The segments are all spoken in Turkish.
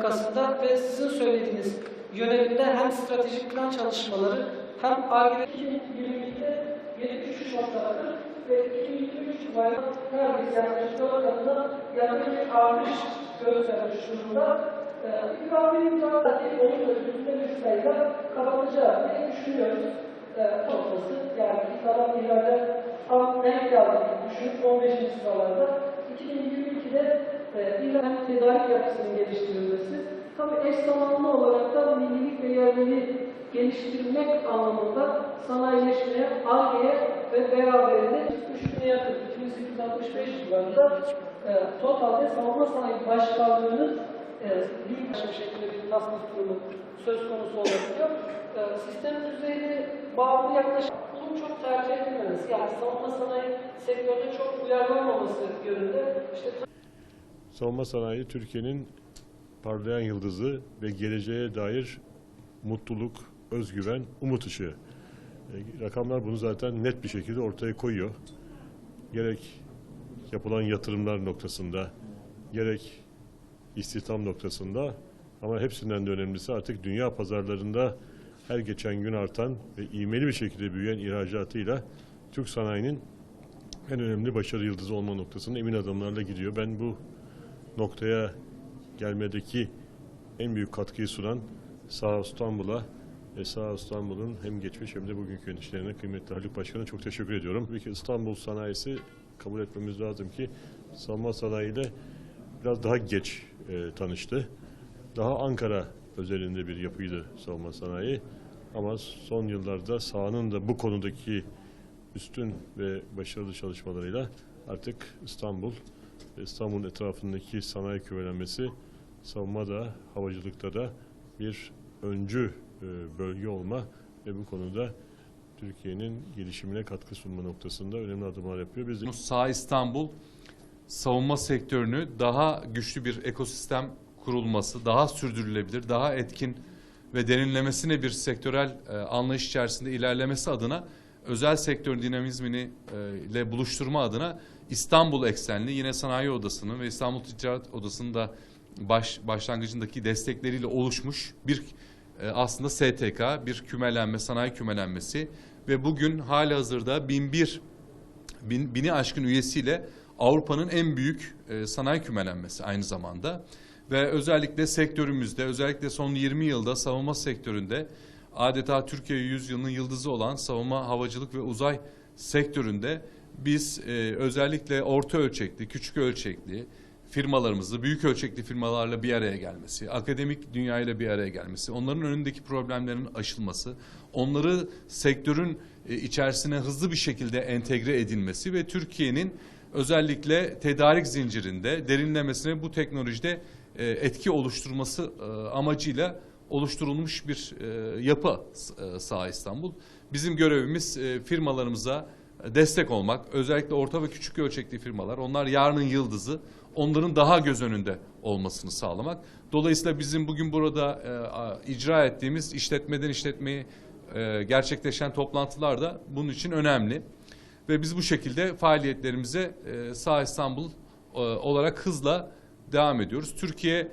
politikasında ve sizin söylediğiniz yönelimde hem stratejik plan çalışmaları hem ARGE 2022'de 73 noktaları ve 2023 itibariyle neredeyse yaklaşık 4 katına yakın bir artış göstermiş durumda. Ee, İkramiye mücadelesi olursa yüzde bir sayıda kapatacağı diye düşünüyoruz. Ee, noktası yani taraf ileride tam denk geldiğini düşünüp 15. sıralarda 2022'de e, İran tedarik yapısının geliştirilmesi tabii eş zamanlı olarak da millilik ve yerliliği geliştirmek anlamında sanayileşmeye, ARGE'ye ve beraberinde 3000'e yakın 2865 civarında e, totalde savunma sanayi başkanlığının e, büyük bir şekilde bir tasnif durumu söz konusu olabiliyor. E, sistem düzeyinde bağımlı yaklaşım bunun çok tercih edilmemesi, yani savunma sanayi sektörüne çok uyarlanmaması yönünde işte Savunma sanayi Türkiye'nin parlayan yıldızı ve geleceğe dair mutluluk, özgüven, umut ışığı. E, Rakamlar bunu zaten net bir şekilde ortaya koyuyor. Gerek yapılan yatırımlar noktasında, gerek istihdam noktasında ama hepsinden de önemlisi artık dünya pazarlarında her geçen gün artan ve ivmeli bir şekilde büyüyen ihracatıyla Türk sanayinin en önemli başarı yıldızı olma noktasına emin adımlarla gidiyor. Ben bu noktaya gelmedeki en büyük katkıyı sunan Sağ İstanbul'a ve Sağ İstanbul'un hem geçmiş hem de bugünkü yöneticilerine kıymetli Haluk Başkan'a çok teşekkür ediyorum. Tabii ki İstanbul sanayisi kabul etmemiz lazım ki savunma sanayiyle biraz daha geç e, tanıştı. Daha Ankara özelinde bir yapıydı savunma sanayi. Ama son yıllarda sahanın da bu konudaki üstün ve başarılı çalışmalarıyla artık İstanbul İstanbul'un etrafındaki sanayi kümelenmesi savunmada, havacılıkta da bir öncü e, bölge olma ve bu konuda Türkiye'nin gelişimine katkı sunma noktasında önemli adımlar yapıyor. Biz Sağ İstanbul savunma sektörünü daha güçlü bir ekosistem kurulması, daha sürdürülebilir, daha etkin ve derinlemesine bir sektörel e, anlayış içerisinde ilerlemesi adına özel sektörün dinamizmini e, ile buluşturma adına İstanbul eksenli yine sanayi odasının ve İstanbul Ticaret Odası'nın da baş, başlangıcındaki destekleriyle oluşmuş bir e, aslında STK, bir kümelenme, sanayi kümelenmesi ve bugün hali hazırda 1001 bin, bini aşkın üyesiyle Avrupa'nın en büyük e, sanayi kümelenmesi aynı zamanda. Ve özellikle sektörümüzde, özellikle son 20 yılda savunma sektöründe adeta Türkiye yüzyılının yıldızı olan savunma, havacılık ve uzay sektöründe biz e, özellikle orta ölçekli, küçük ölçekli firmalarımızı, büyük ölçekli firmalarla bir araya gelmesi, akademik dünyayla bir araya gelmesi, onların önündeki problemlerin aşılması, onları sektörün e, içerisine hızlı bir şekilde entegre edilmesi ve Türkiye'nin özellikle tedarik zincirinde derinlemesine bu teknolojide e, etki oluşturması e, amacıyla oluşturulmuş bir e, yapı e, Sağ İstanbul. Bizim görevimiz e, firmalarımıza destek olmak. Özellikle orta ve küçük ölçekli firmalar. Onlar yarının yıldızı. Onların daha göz önünde olmasını sağlamak. Dolayısıyla bizim bugün burada e, icra ettiğimiz işletmeden işletmeyi e, gerçekleşen toplantılar da bunun için önemli. Ve biz bu şekilde faaliyetlerimize e, Sağ İstanbul e, olarak hızla devam ediyoruz. Türkiye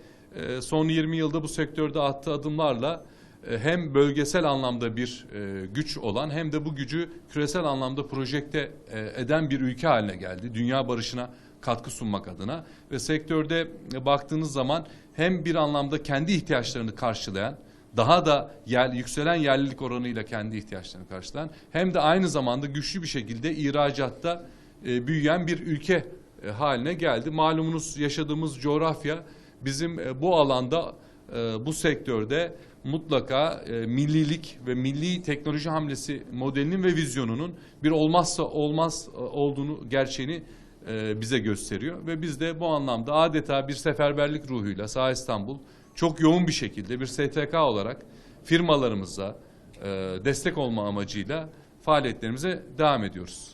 son 20 yılda bu sektörde attığı adımlarla e, hem bölgesel anlamda bir e, güç olan hem de bu gücü küresel anlamda projekte e, eden bir ülke haline geldi. Dünya barışına katkı sunmak adına ve sektörde baktığınız zaman hem bir anlamda kendi ihtiyaçlarını karşılayan daha da yer, yükselen yerlilik oranıyla kendi ihtiyaçlarını karşılayan hem de aynı zamanda güçlü bir şekilde ihracatta büyüyen bir ülke haline geldi. Malumunuz yaşadığımız coğrafya bizim e, bu alanda e, bu sektörde mutlaka e, millilik ve milli teknoloji hamlesi modelinin ve vizyonunun bir olmazsa olmaz olduğunu gerçeğini bize gösteriyor ve biz de bu anlamda adeta bir seferberlik ruhuyla Sağ İstanbul çok yoğun bir şekilde bir STK olarak firmalarımıza destek olma amacıyla faaliyetlerimize devam ediyoruz.